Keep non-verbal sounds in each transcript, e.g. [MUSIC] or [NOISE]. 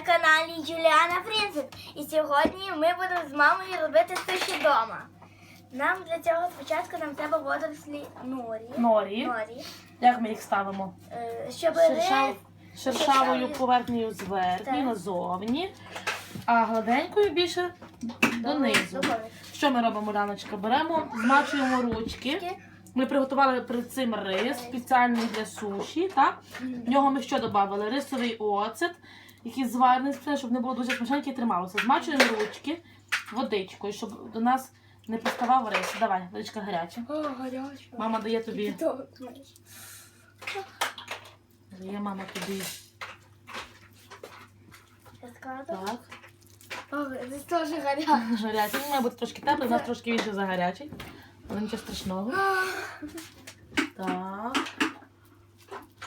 на каналі Юліана Принцес. І сьогодні ми будемо з мамою робити суші вдома. Нам для цього спочатку нам треба водорослі норі. Норі. Норі. Як ми їх ставимо? Е, Щоб Шершав... рис- Шершавою поверхнею зверху, Так. назовні, а гладенькою більше донизу. Що ми робимо, Ляночка? Беремо, змачуємо ручки. Ми приготували перед цим рис спеціальний для суші. Так? В нього ми що додали? Рисовий оцет, зварений, спеціально, щоб не було дуже смачненьке і трималося. Змачуємо ручки водичкою, щоб до нас не приставав рис. Давай, водичка гаряча. О, гарячо. Мама дає тобі. Дає мама тобі. Так. Це теж. Гарячий. Він має бути трошки теплий, у нас трошки більше за гарячий. Але нічого страшного. Так.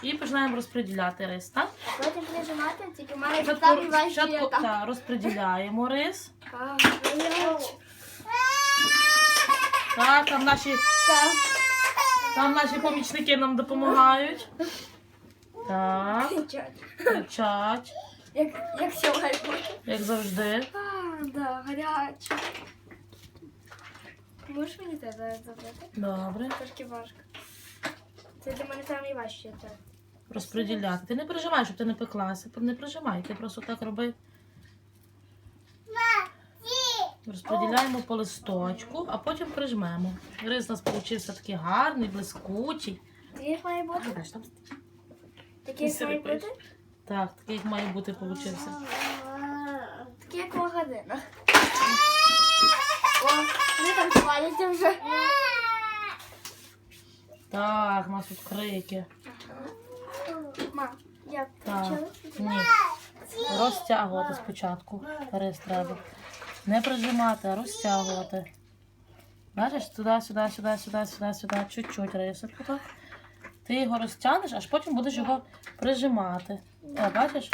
І починаємо розподіляти рис, так? Потім прижимати, тільки має там ваші спочатку так. розподіляємо рис. Так, там наші, Так. там наші помічники нам допомагають. Так, кричать, Як, як сьогодні. як завжди. А, да, гаряче. Можеш мені це зараз зробити? Добре. Трошки важко. Це для мене найважче. Розподіляти. Ти не прижимай, щоб ти не пеклася. Не прижимай, ти просто так роби. Розподіляємо по листочку, а потім прижмемо. Рис у нас получився такий гарний, блискучий. Такий як має бути? Як має бути? Так, такий як має бути получився. Такий як в магазинах. О, вони там сваляться вже. Так, у нас тут крики. Мам, я Так. почала? Ні. Розтягувати спочатку. Рис треба. Не прижимати, а розтягувати. Бачиш, туди, сюди, сюди, сюди, сюди, сюди. Чуть-чуть рисочку так. Ти його розтягнеш, аж потім будеш його прижимати. Так, бачиш?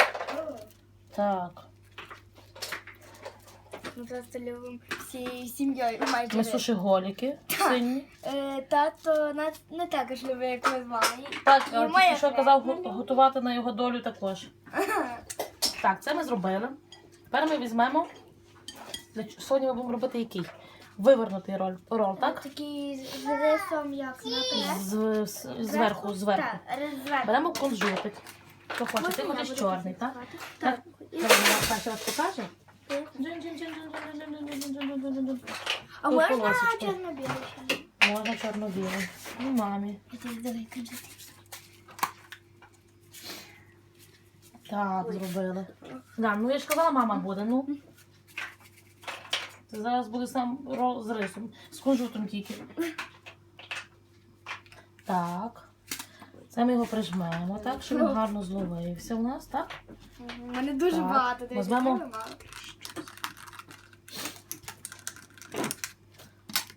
Так. Ми просто любимо всією сім'єю майже. Ми сушиголіки сильні. Е, Тато не також любить, як ми з мамою. Так, а моя що казав го- готувати на його долю також. Так, це ми зробили. Тепер ми візьмемо. Сьогодні ми будемо робити який? Вивернутий роль, рол, так? Такий з рисом, як з, з, зверху, зверху. Беремо кунжутик. Хто хоче, ти хочеш чорний, так? Так. Давай, я перший раз покажу. А можна чорно-білий? Можна чорно-білий. Ну, мамі. Давай, кажи. Так, зробили. Да, ну я ж казала, мама буде, ну. Це зараз буде сам з рисом. З кунжутом тільки. Так. Це ми його прижмемо, так, щоб він гарно зловився у нас, так? У мене дуже Так. багато. ти Візьмемо.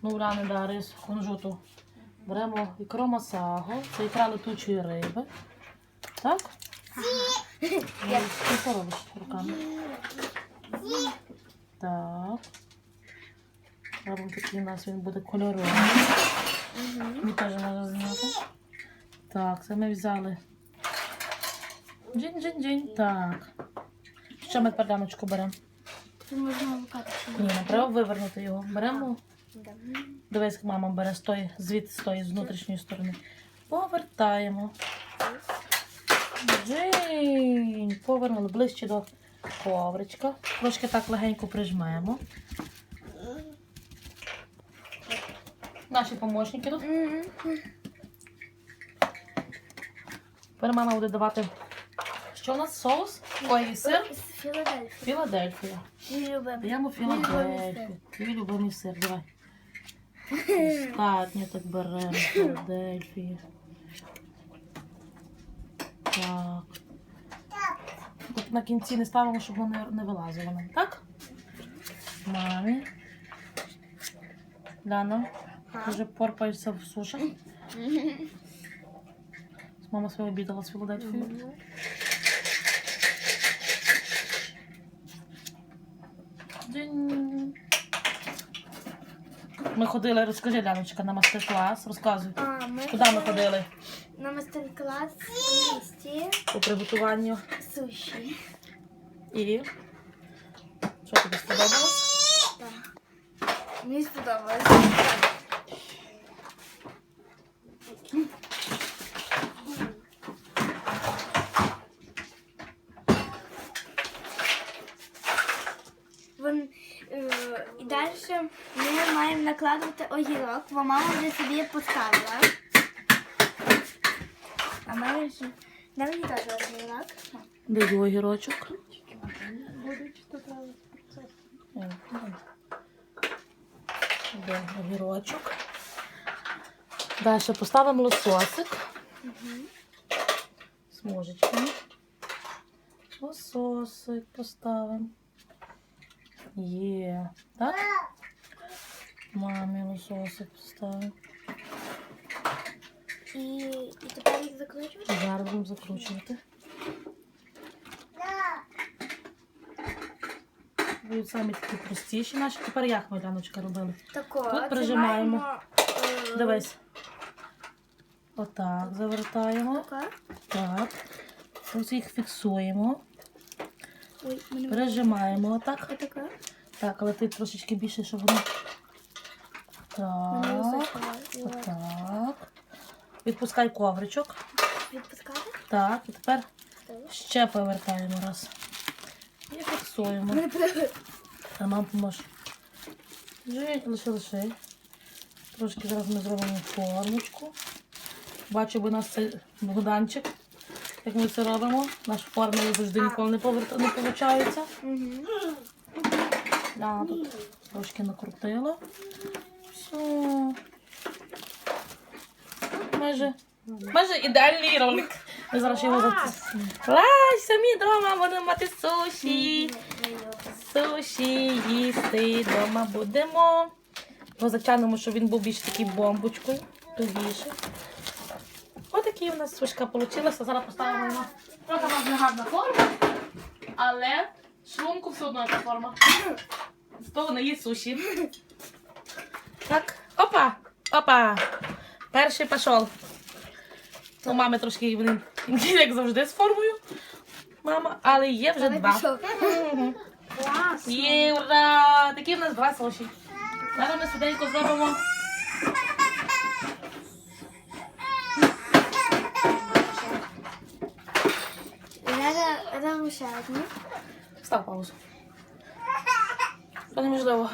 Ну, Уляни, да, рис кунжуту. Беремо ікру масаго, це ікра летучої риби. Так? Ти що робиш руками? Так. Робимо такий у нас він буде кольоровий. Мені теж можна зняти. Так, це ми взяли. Джин-джин-джин. Так. Що ми пердамочку беремо? Це можна лукати. Ні, не треба вивернути його. Беремо. Дивись, як мама бере з тої, звідти з тої, з внутрішньої сторони. Повертаємо. Джинь. Повернули ближче до ковричка. Трошки так легенько прижмемо. Наші помощники тут. Тепер мама буде давати. Що у нас соус? Ой, сир? Філадельфія. Любимо. Даємо Філадельфію. Твій любимий сир, давай. Достатньо так беремо [CLEARS THROAT] Філадельфію. Так. Тут на кінці не ставимо, щоб воно не- вилазило нам, так? Мамі. Ляна, ти вже порпаєшся в сушах. Мама своя обідала з Філадельфією. Дзинь. Ми ходили, розкажи, Леночка, на мастер-клас. Розказуй. А, ми Куди ми ходили? на мастер-клас в місті По приготуванню суші. І. Що тобі сподобалось? Так. Мені сподобалось. Вон, е, і ми маємо накладувати огірок, бо мама вже собі поставила. А мама ще... Дай мені теж огірок. Даю огірочок. Де огірочок. Далі поставимо лососик. Смужечками. Лососик поставимо. Є. Так? Мамі лососик поставимо. І, і тепер їх закручувати? Зараз будемо закручувати. Будуть самі такі простіші наші. Тепер як ми, Яночка, робили? Тако, Тут прижимаємо. е, Дивись. Отак завертаємо. тако. Так. Ось їх фіксуємо. Ой, мене Прижимаємо отак. Отако. Так, але ти трошечки більше, щоб воно. Так. Отак. Відпускай ковричок. Відпускати? Так, і тепер ще повертаємо раз. І фіксуємо. А нам поможе. Лише лише. Трошки зараз ми зробимо формочку. Бачу, бо у нас це Богданчик. Як ми це робимо. Наш форми завжди ніколи не, поверта... не виходить. Угу. Я тут трошки накрутила. Все. Майже, майже ідеальний ролик. Ми зараз його Лай, самі вдома будемо мати суші. Суші їсти вдома будемо. Його затягнемо, щоб він був більш такий бомбочкою, тугіше. Отакий у нас сушка вийшла. Зараз поставимо його. Трохи у нас не гарна форма, але шлунку все одно яка форма. З того не є суші. Так, опа, опа. Перший пішов. У мами трошки вони, [LAUGHS] як завжди, з формою. Мама, але є вже Давай два. пішов. Мгм. Клас. Є, ура! Такі в нас два суші. Зараз ми швиденько зробимо. Зараз робимо ще одну. Став паузу. Це неможливо